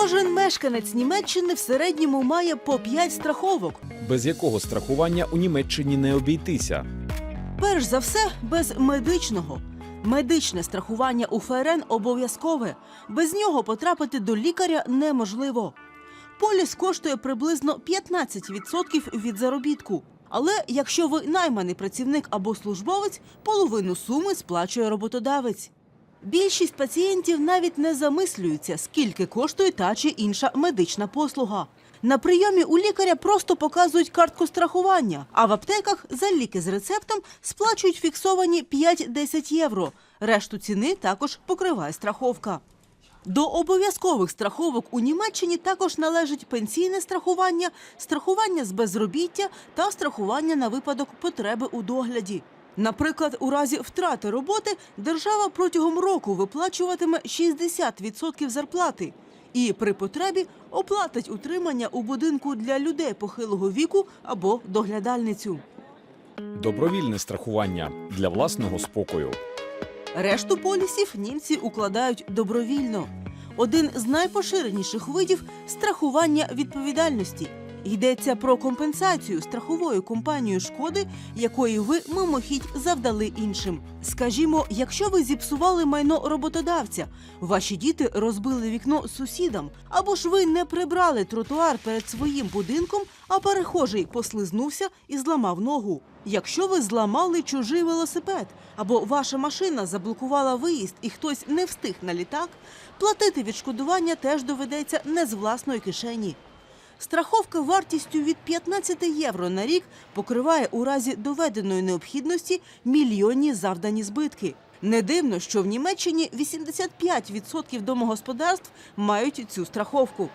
Кожен мешканець Німеччини в середньому має по 5 страховок. без якого страхування у Німеччині не обійтися. Перш за все, без медичного. Медичне страхування у ФРН обов'язкове. Без нього потрапити до лікаря неможливо. Поліс коштує приблизно 15% від заробітку. Але якщо ви найманий працівник або службовець, половину суми сплачує роботодавець. Більшість пацієнтів навіть не замислюються, скільки коштує та чи інша медична послуга. На прийомі у лікаря просто показують картку страхування, а в аптеках за ліки з рецептом сплачують фіксовані 5-10 євро. Решту ціни також покриває страховка. До обов'язкових страховок у Німеччині також належить пенсійне страхування, страхування з безробіття та страхування на випадок потреби у догляді. Наприклад, у разі втрати роботи держава протягом року виплачуватиме 60% зарплати і при потребі оплатить утримання у будинку для людей похилого віку або доглядальницю. Добровільне страхування для власного спокою. Решту полісів німці укладають добровільно. Один з найпоширеніших видів страхування відповідальності. Йдеться про компенсацію страховою компанією шкоди, якої ви мимохідь завдали іншим. Скажімо, якщо ви зіпсували майно роботодавця, ваші діти розбили вікно сусідам, або ж ви не прибрали тротуар перед своїм будинком, а перехожий послизнувся і зламав ногу. Якщо ви зламали чужий велосипед, або ваша машина заблокувала виїзд і хтось не встиг на літак, платити відшкодування теж доведеться не з власної кишені. Страховка вартістю від 15 євро на рік покриває у разі доведеної необхідності мільйонні завдані збитки. Не дивно, що в Німеччині 85% домогосподарств мають цю страховку.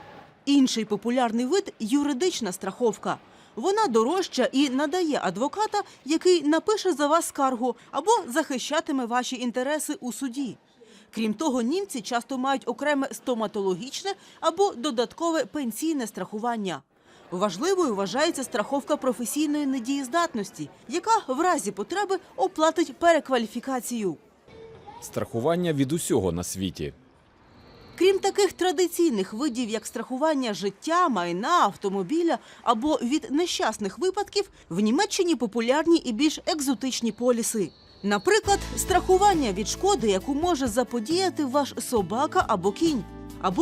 Інший популярний вид юридична страховка. Вона дорожча і надає адвоката, який напише за вас скаргу або захищатиме ваші інтереси у суді. Крім того, німці часто мають окреме стоматологічне або додаткове пенсійне страхування. Важливою вважається страховка професійної недієздатності, яка в разі потреби оплатить перекваліфікацію. Страхування від усього на світі. Крім таких традиційних видів, як страхування життя, майна, автомобіля або від нещасних випадків, в Німеччині популярні і більш екзотичні поліси. Наприклад, страхування від шкоди, яку може заподіяти ваш собака або кінь, або